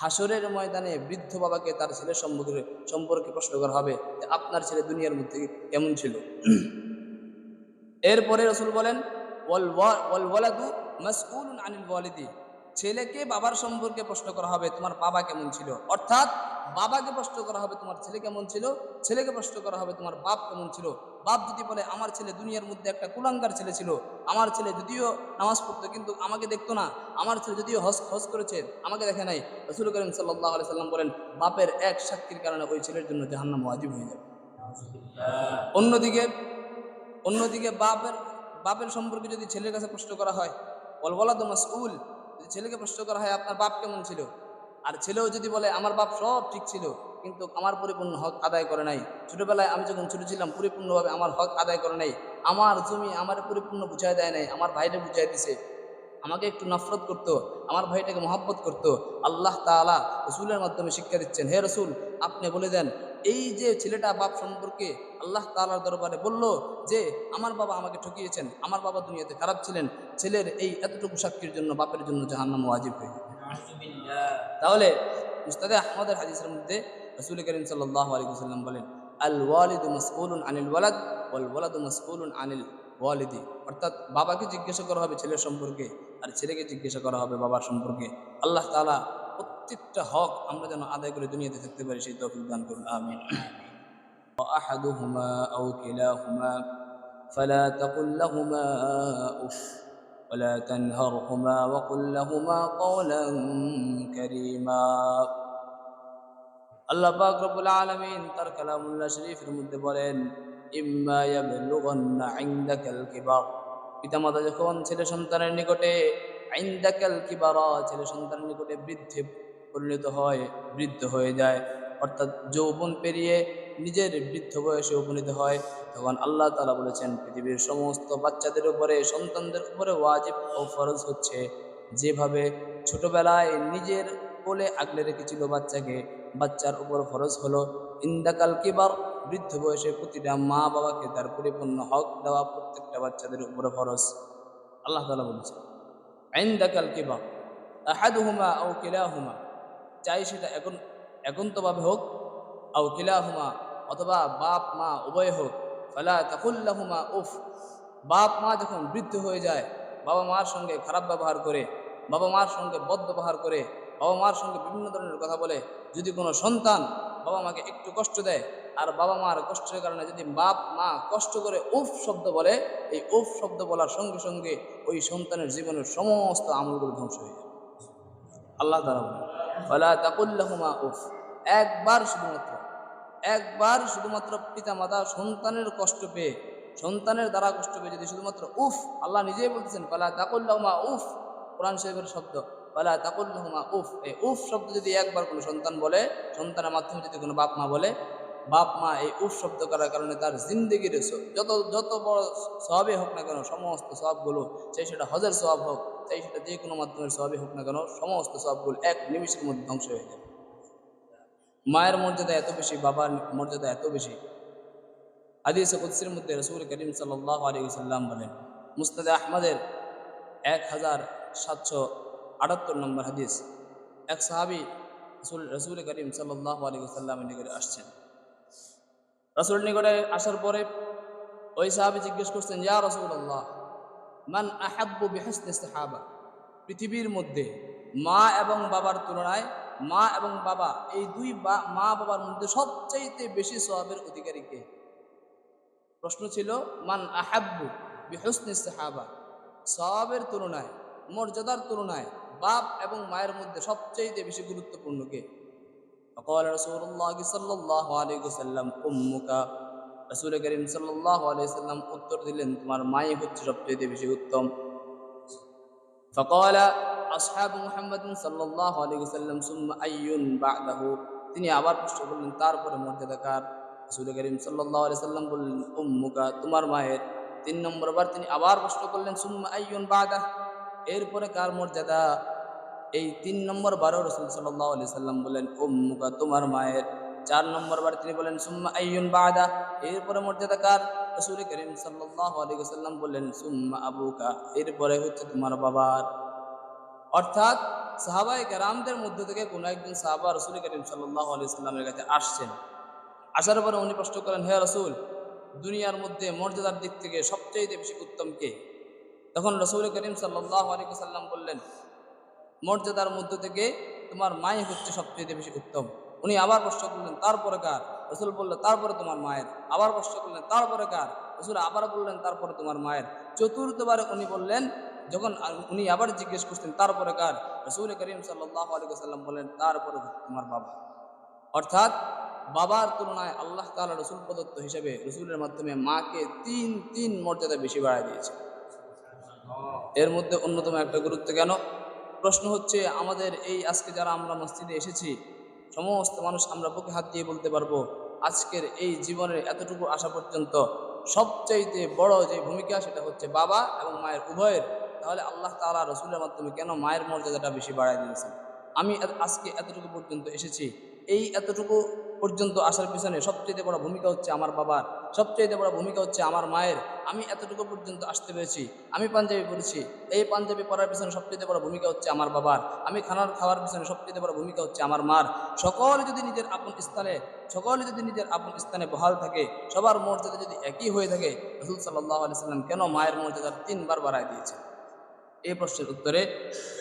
হাসরের ময়দানে বৃদ্ধ বাবাকে তার ছেলের সম্পর্কে সম্পর্কে প্রশ্ন করা হবে আপনার ছেলে দুনিয়ার মধ্যে কেমন ছিল? এরপরে রসুল বলেন ছেলেকে বাবার সম্পর্কে প্রশ্ন করা হবে, তোমার বাবা কেমন ছিল? অর্থাৎ বাবাকে প্রশ্ন করা হবে, তোমার ছেলে কেমন ছিল? ছেলেকে প্রশ্ন করা হবে, তোমার বাপ কেমন ছিল? বাপ যদি বলে, আমার ছেলে দুনিয়ার মধ্যে একটা কুলাঙ্গার ছেলে ছিল, আমার ছেলে যদিও নামাজ পড়তো, কিন্তু আমাকে দেখতো না, আমার ছেলে যদিও হস হজ করেছে, আমাকে দেখে নাই। রসুল করিম সাল্লাহ আলি সাল্লাম বলেন, বাপের এক সাক্ষীর কারণে ওই ছেলের জন্য জাহান্নাম ওয়াজিব হয়ে যাবে অন্যদিকে অন্যদিকে বাপের বাপের সম্পর্কে যদি ছেলের কাছে প্রশ্ন করা হয় বলবলা তো মাসউল যদি ছেলেকে প্রশ্ন করা হয়, আপনার বাপ কেমন ছিল? আর ছেলেও যদি বলে, আমার বাপ সব ঠিক ছিল। কিন্তু আমার পরিপূর্ণ হক আদায় করে নাই। ছোটবেলায় আমি যখন ছোট ছিলাম পরিপূর্ণভাবে আমার হক আদায় করে নাই। আমার জমি আমার পরিপূর্ণ বুঝাই দেয় নাই আমার ভাইটা বুঝাই দিছে। আমাকে একটু নফরত করতো আমার ভাইটাকে মহব্বত করতো। আল্লাহ তাআলা রসুলের মাধ্যমে শিক্ষা দিচ্ছেন হে রসুল আপনি বলে দেন এই যে ছেলেটা বাপ সম্পর্কে আল্লাহ তাআলার দরবারে বলল যে আমার বাবা আমাকে ঠকিয়েছেন আমার বাবা দুনিয়াতে খারাপ ছিলেন ছেলের এই এতটুকু সাক্ষীর জন্য বাপের জন্য জাহান্নাম ওয়াজিব হয়ে তাহলে মুস্তাদে আহমদের হাদিসের মধ্যে রসুল করিম সাল্লাহ আলী সাল্লাম বলেন আল ওয়ালিদু মাসউলুন আনিল ওয়ালাদ ওয়াল ওয়ালাদু মাসউলুন আনিল ওয়ালিদি অর্থাৎ বাবাকে জিজ্ঞাসা করা হবে ছেলের সম্পর্কে আর ছেলেকে জিজ্ঞাসা করা হবে বাবার সম্পর্কে আল্লাহ তাআলা প্রত্যেকটা হক আমরা যেন আদায় করে দুনিয়াতে থাকতে পারি সেই তৌফিক দান করুন আমিন أحدهما أو كلاهما فلا تقل لهما أف ولا تنهرهما وقل لهما قولا كريما আল্লাহ পাক রব্বুল আলামিন তার কালামুল্লাহ শরীফের মধ্যে বলেন, ইম্মা ইয়াবলুগান্না ইনদাকাল পিতামাতা যখন ছেলে সন্তানের নিকটে ইনদাকাল কিবারা, ছেলে সন্তানের নিকটে বৃদ্ধে পরিণত হয়, বৃদ্ধ হয়ে যায়, অর্থাৎ যৌবন পেরিয়ে নিজের বৃদ্ধ বয়সে উপনীত হয়, তখন আল্লাহ তাআলা বলেছেন, পৃথিবীর সমস্ত বাচ্চাদের উপরে, সন্তানদের উপরে ওয়াজিব ও ফরজ হচ্ছে। যেভাবে ছোটবেলায় নিজের কোলে আগলে রেখেছিল বাচ্চাকে। বাচ্চার উপর ফরজ হলো, ইন্দাকাল কিবার বৃদ্ধ বয়সে প্রতিটা মা বাবাকে তার পরিপূর্ণ হক দেওয়া প্রত্যেকটা বাচ্চাদের উপরে ফরজ। আল্লাহ তালা বলেছে ইন্দাকাল কিবার আহাদুহুমা আও কিলাহুমা। চাই সেটা এখন, একান্তভাবে হোক, আও কিলাহুমা, অথবা বাপ, মা, উভয় হোক। ফালা তাকুল্লাহুমা উফ। বাপ, মা যখন বৃদ্ধ হয়ে যায়, বাবা মার সঙ্গে খারাপ ব্যবহার করে, বাবা মার সঙ্গে বদ ব্যবহার করে বাবা মার সঙ্গে বিভিন্ন ধরনের কথা বলে, যদি কোনো সন্তান বাবা মাকে একটু কষ্ট দেয়, আর বাবা মার কষ্টের কারণে যদি বাপ মা কষ্ট করে উফ শব্দ বলে, এই উফ শব্দ বলার সঙ্গে সঙ্গে ওই সন্তানের জীবনের সমস্ত আমলগুলো ধ্বংস হয়ে যাবে আল্লাহ ওয়ালা তাকুল্লাহুমা উফ। একবার শুধুমাত্র একবার শুধুমাত্র পিতা মাতা সন্তানের কষ্ট পেয়ে, সন্তানের দ্বারা কষ্ট পেয়ে যদি শুধুমাত্র উফ, আল্লাহ নিজেই বলতেছেন পালা তাকুল্লাহুমা উফ। কোরআন শরীফের শব্দ পালা তাকুল্লাহুমা উফ, এই উফ শব্দ যদি একবার কোনো সন্তান বলে, সন্তানের মাধ্যমে যদি কোনো বাপ মা বলে, বাপ মা এই উফ শব্দ করার কারণে তার জিন্দগির যত যত বড় সবে হোক না কেন, সমস্ত সবগুলো চাই সেটা হজের সব হোক, চাই সেটা যে কোনো মাধ্যমের সবই হোক না কেন, সমস্ত সবগুলো এক নিমিষের মধ্যে ধ্বংস হয়ে যাবে। মায়ের মর্যাদা এত বেশি, বাবার মর্যাদা এত বেশি। হাদিস কুদ্সির মধ্যে রসুল করিম সাল্লাহ আলী সাল্লাম বলেন, মুস্তাদ আহমদের এক হাজার সাতশো আটাত্তর নম্বর হাদিস। এক সাহাবি রসুল রসুল করিম সাল্লাহ আলী সাল্লামের নিকটে আসছেন। রসুল নিকটে আসার পরে ওই সাহাবি জিজ্ঞেস করছেন, ইয়া রসুল্লাহ মান আহাব্বু বিহসনে সাহাবা পৃথিবীর মধ্যে মা এবং বাবার তুলনায় মা এবং বাবা, এই দুই মা বাবার মধ্যে সবচাইতে বেশি সওয়াবের অধিকারী কে? প্রশ্ন ছিল, মান আহাব্বু বিহসনে সাহাবা সওয়াবের তুলনায়, মর্যাদার তুলনায় বাপ এবং মায়ের মধ্যে সবচাইতে বেশি গুরুত্বপূর্ণ কে فقال رسول الله صلى الله عليه وسلم أمك রসুল করিম সাল্লাহ আলাইসাল্লাম উত্তর দিলেন তোমার মাই হচ্ছে সবচেয়ে বেশি উত্তম فقال أصحاب محمد صلى الله عليه وسلم ثم أي بعده তিনি আবার প্রশ্ন করলেন তারপরে মর্যাদা কার রসুল করিম সাল্লাহ আলি সাল্লাম বললেন উম্মুকা তোমার মায়ের তিন নম্বর বার তিনি আবার প্রশ্ন করলেন সুম্মা আইয়ুন বাদা এরপরে কার মর্যাদা? এই তিন নম্বর বারো রসুল সাল্লাহ আলি সাল্লাম বললেন উম্মুকা, তোমার মায়ের। চার নম্বর বার তিনি বলেন, সুম্মা আইয়ুন বাদা। এরপরে মর্যাদা কার? রসুল করিম সাল্লাহ আলী সাল্লাম বললেন সুম্মা আবুকা। এরপরে হচ্ছে তোমার বাবার। অর্থাৎ সাহাবাই কেরামদের মধ্য থেকে কোনো একজন সাহাবা রসুল করিম সাল্লাহ আলি সাল্লামের কাছে আসছেন। আসার পরে উনি প্রশ্ন করেন, হে রসুল, দুনিয়ার মধ্যে মর্যাদার দিক থেকে সবচেয়ে বেশি উত্তম কে? তখন রসুল করিম সাল্লাহ সাল্লাম বললেন, মর্যাদার মধ্য থেকে তোমার মাই হচ্ছে সবচেয়ে বেশি উত্তম। উনি আবার প্রশ্ন করলেন, তারপরে কার? রসুল বললেন, তারপরে তোমার মায়ের। আবার প্রশ্ন করলেন, তারপরে কার? রসুল আবার বললেন, তারপরে তোমার মায়ের। চতুর্থবারে উনি বললেন, যখন উনি আবার জিজ্ঞেস করছেন, তারপরে কার? রসুল করিম সাল্লাহ আলী সাল্লাম বললেন, তারপরে তোমার বাবা। অর্থাৎ বাবার তুলনায় আল্লাহ তাআলা রসুল প্রদত্ত হিসেবে রসুলের মাধ্যমে মাকে তিন তিন মর্যাদা বেশি বাড়ায় দিয়েছে। এর মধ্যে অন্যতম একটা গুরুত্ব কেন? প্রশ্ন হচ্ছে, আমাদের এই আজকে যারা আমরা মসজিদে এসেছি, সমস্ত মানুষ আমরা বুকে হাত দিয়ে বলতে পারব, আজকের এই জীবনের এতটুকু আসা পর্যন্ত সবচাইতে বড় যে ভূমিকা সেটা হচ্ছে বাবা এবং মায়ের উভয়ের। তাহলে আল্লাহ তাআলা রসুলের মাধ্যমে কেন মায়ের মর্যাদাটা বেশি বাড়ায় দিয়েছেন? আমি আজকে এতটুকু পর্যন্ত এসেছি। এই এতটুকু পর্যন্ত আসার পিছনে সবচেয়ে বড় ভূমিকা হচ্ছে আমার বাবার, সবচেয়ে বড় ভূমিকা হচ্ছে আমার মায়ের। আমি এতটুকু পর্যন্ত আসতে পেরেছি, আমি পাঞ্জাবি পড়েছি এই পাঞ্জাবি পড়ার পিছনে সবচেয়ে বড় ভূমিকা হচ্ছে আমার বাবার। আমি খানার খাওয়ার পিছনে সবচেয়ে বড় ভূমিকা হচ্ছে আমার মার। সকলে যদি নিজের আপন স্থানে, সকলে যদি নিজের আপন স্থানে বহাল থাকে, সবার মর্যাদা যদি একই হয়ে থাকে, রসুল সাল্লাহ আলি সাল্লাম কেন মায়ের মর্যাদা তিনবার বাড়ায় দিয়েছে এই প্রশ্নের উত্তরে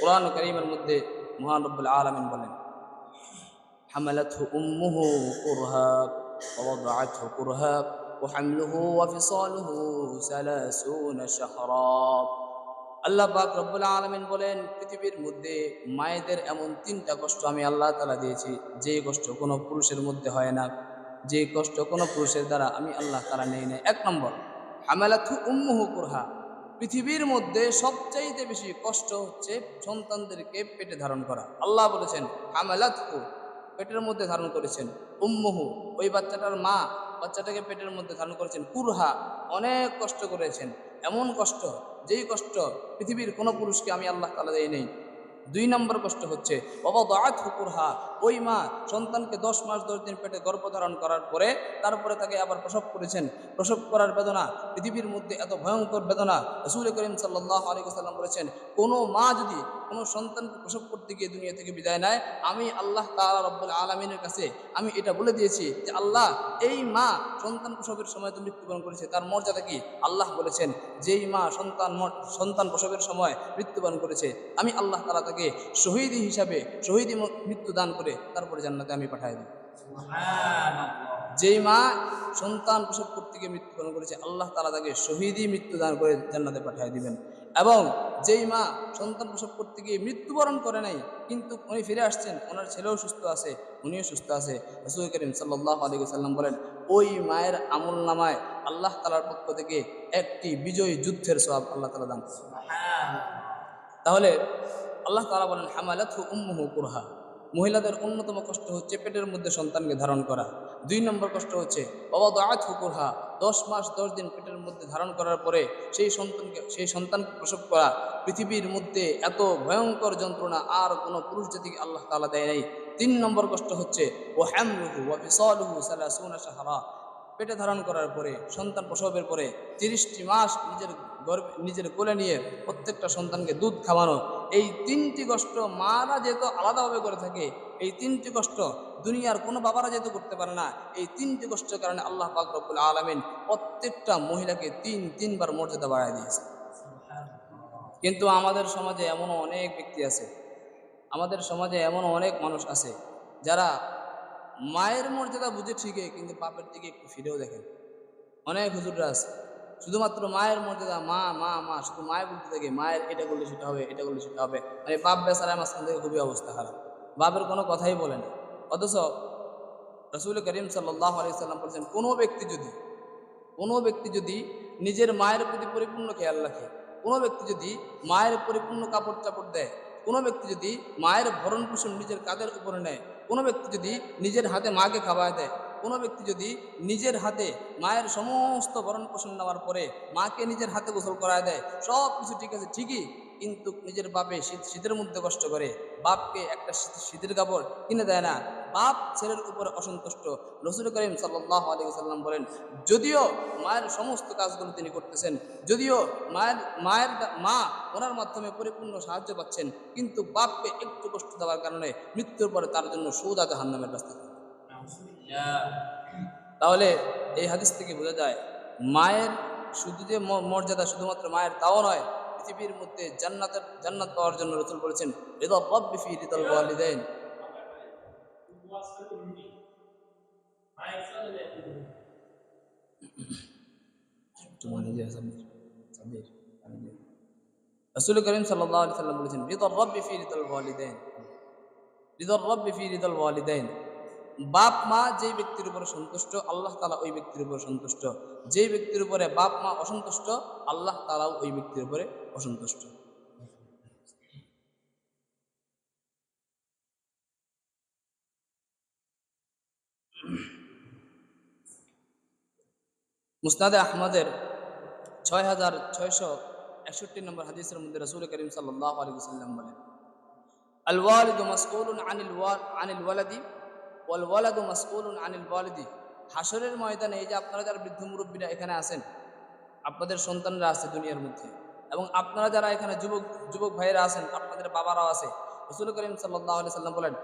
কোরআন করিমের মধ্যে মহান রব্বুল আলমিন বলেন حملته أمه كرها ووضعته كرها وحمله وفصاله ثلاثون شهرا আল্লাহ পাক রব্বুল আলমিন বলেন পৃথিবীর মধ্যে মায়েদের এমন তিনটা কষ্ট আমি আল্লাহ তালা দিয়েছি যে কষ্ট কোনো পুরুষের মধ্যে হয় না যে কষ্ট কোনো পুরুষের দ্বারা আমি আল্লাহ তালা নেই না এক নম্বর হামেলাথু উম্মুহু কুরহা পৃথিবীর মধ্যে সবচাইতে বেশি কষ্ট হচ্ছে সন্তানদেরকে পেটে ধারণ করা আল্লাহ বলেছেন হামেলাথু পেটের মধ্যে ধারণ করেছেন। উম্মুহু, ওই বাচ্চাটার মা বাচ্চাটাকে পেটের মধ্যে ধারণ করেছেন। কুরহা, অনেক কষ্ট করেছেন। এমন কষ্ট, যেই কষ্ট পৃথিবীর কোনো পুরুষকে আমি আল্লাহ তালা দেয় নেই। দুই নম্বর কষ্ট হচ্ছে বাবা দাঁত হুকুরহা ওই মা সন্তানকে দশ মাস দশ দিন পেটে গর্ভধারণ করার পরে তারপরে তাকে আবার প্রসব করেছেন। প্রসব করার বেদনা, পৃথিবীর মধ্যে এত ভয়ঙ্কর বেদনা, রসুল করিম সাল্লাহ আলী সাল্লাম বলেছেন, কোনো মা যদি কোনো সন্তানকে প্রসব করতে গিয়ে দুনিয়া থেকে বিদায় নেয়, আমি আল্লাহ তাআলা রব্বুল আলমিনের কাছে আমি এটা বলে দিয়েছি যে, আল্লাহ, এই মা সন্তান প্রসবের সময় তো মৃত্যুবরণ করেছে, তার মর্যাদা কি? আল্লাহ বলেছেন, যেই মা সন্তান সন্তান প্রসবের সময় মৃত্যুবরণ করেছে, আমি আল্লাহ তালা তাকে শহীদি হিসাবে শহীদি মৃত্যু দান করে তারপরে জান্নাতে আমি পাঠাই দিই। যেই মা সন্তান প্রসব করতে গিয়ে মৃত্যুবরণ করেছে আল্লাহ তালা তাকে শহীদি মৃত্যু দান করে জান্নাতে পাঠিয়ে দিবেন। এবং যেই মা সন্তান প্রসব করতে গিয়ে মৃত্যুবরণ করে নাই কিন্তু উনি ফিরে আসছেন ওনার ছেলেও সুস্থ আছে উনিও সুস্থ আছে। রসুল করিম সাল্লাহ আলী সাল্লাম বলেন ওই মায়ের আমল নামায় আল্লাহ তালার পক্ষ থেকে একটি বিজয়ী যুদ্ধের সব আল্লাহ তালা দান তাহলে আল্লাহ তালা বলেন হামালাথু উম্মুহু কুরহা। মহিলাদের অন্যতম কষ্ট হচ্ছে পেটের মধ্যে সন্তানকে ধারণ করা। দুই নম্বর কষ্ট হচ্ছে বাবা দাঁত কুরহা। দশ মাস, দশ দিন পেটের মধ্যে ধারণ করার পরে সেই সন্তানকে সেই সন্তানকে প্রসব করা পৃথিবীর মধ্যে এত ভয়ঙ্কর যন্ত্রণা আর কোনো পুরুষ জাতিকে আল্লাহ তালা দেয় নাই। তিন নম্বর কষ্ট হচ্ছে ও হ্যামলুহু ও ফিসলুহু সালাসুনা সাহারা পেটে ধারণ করার পরে, সন্তান প্রসবের পরে তিরিশটি মাস নিজের গর্ভে, নিজের কোলে নিয়ে প্রত্যেকটা সন্তানকে দুধ খাওয়ানো। এই তিনটি কষ্ট মারা যেহেতু আলাদাভাবে করে থাকে, এই তিনটি কষ্ট দুনিয়ার কোনো বাবারা যেহেতু করতে পারে না, এই তিনটি কষ্টের কারণে আল্লাহ পাক রব্বুল আলমিন প্রত্যেকটা মহিলাকে তিন, তিনবার মর্যাদা বাড়ায় দিয়েছে কিন্তু আমাদের সমাজে এমনও অনেক ব্যক্তি আছে, আমাদের সমাজে এমন অনেক মানুষ আছে যারা মায়ের মর্যাদা বুঝে ঠিকই, কিন্তু বাপের দিকে একটু ফিরেও দেখেন। অনেক হুজুররা আছে শুধুমাত্র মায়ের মর্যাদা, মা মা মা, শুধু মায়ের বলতে থাকে, মায়ের এটা করলে সেটা হবে, এটা করলে সেটা হবে। মানে বাপ বেচারা মাঝখান থেকে খুবই অবস্থা খারাপ। বাপের কোনো কথাই বলে না। অথচ রসুল করিম সাল্লাহ আলাইসাল্লাম বলছেন, কোনো ব্যক্তি যদি, কোনো ব্যক্তি যদি নিজের মায়ের প্রতি পরিপূর্ণ খেয়াল রাখে, কোনো ব্যক্তি যদি মায়ের পরিপূর্ণ কাপড় চাপড় দেয়, কোনো ব্যক্তি যদি মায়ের ভরণ পোষণ নিজের কাঁধের উপরে নেয়, কোনো ব্যক্তি যদি নিজের হাতে মাকে খাওয়ায় দেয় কোনো ব্যক্তি যদি নিজের হাতে মায়ের সমস্ত ভরণ পোষণ নেওয়ার পরে মাকে নিজের হাতে গোসল করায় দেয়, সব কিছু ঠিক আছে, ঠিকই, কিন্তু নিজের বাপে শীত, শীতের মধ্যে কষ্ট করে, বাপকে একটা শীত- শীতের কাপড় কিনে দেয় না। বাপ ছেলের উপরে অসন্তুষ্ট। রসুল করিম সাল্লাহ আলী সাল্লাম বলেন, যদিও মায়ের সমস্ত কাজগুলো তিনি করতেছেন, যদিও মায়ের মায়ের মা ওনার মাধ্যমে পরিপূর্ণ সাহায্য পাচ্ছেন, কিন্তু বাপকে একটু কষ্ট দেওয়ার কারণে মৃত্যুর পরে তার জন্য সৌদা জাহান্নামের রাস্তা তাহলে এই হাদিস থেকে বোঝা যায়, মায়ের শুধু যে মর্যাদা শুধুমাত্র মায়ের তাও নয়, পৃথিবীর মধ্যে জান্নাতের, জান্নাত পাওয়ার জন্য রসুল বলেছেন, রেদা রব্বি ফি রিদাল ওয়ালিদাইন। একটু দিয়ে সাব্বির সাব্বির পানি দিয়ে। রসুল করিম সাল্লাহ সাল্লাম বলেছেন রিদল রব্বি ফি রিদল ওয়ালিদাইন। রিদল রব্বি ফি রিদল ওয়ালিদাইন। বাপ, মা যেই ব্যক্তির উপরে সন্তুষ্ট, আল্লাহ তালা ওই ব্যক্তির উপরে সন্তুষ্ট। যেই ব্যক্তির উপরে বাপ, মা অসন্তুষ্ট, আল্লাহ তালাও ওই ব্যক্তির উপরে অসন্তুষ্ট। মুসনাদে আহমদের ছয় হাজার ছয়শো একষট্টি নম্বর হাদিসের মধ্যে রসুল করিম সাল্লাহ আলী সাল্লাম বলেন আল ওয়ালিদু মাসউলুন আনিল আনিল ওয়ালাদি ওয়াল ওয়ালাদু মাসউলুন আনিল ওয়ালিদি। হাসরের ময়দানে এই যে আপনারা যারা বৃদ্ধ মুরব্বীরা এখানে আছেন, আপনাদের সন্তানরা আছে দুনিয়ার মধ্যে এবং আপনারা যারা এখানে যুবক যুবক ভাইয়েরা আছেন, আপনাদের বাবারাও আছে। রসুল করিম সাল্লাহ সাল্লাম বলেন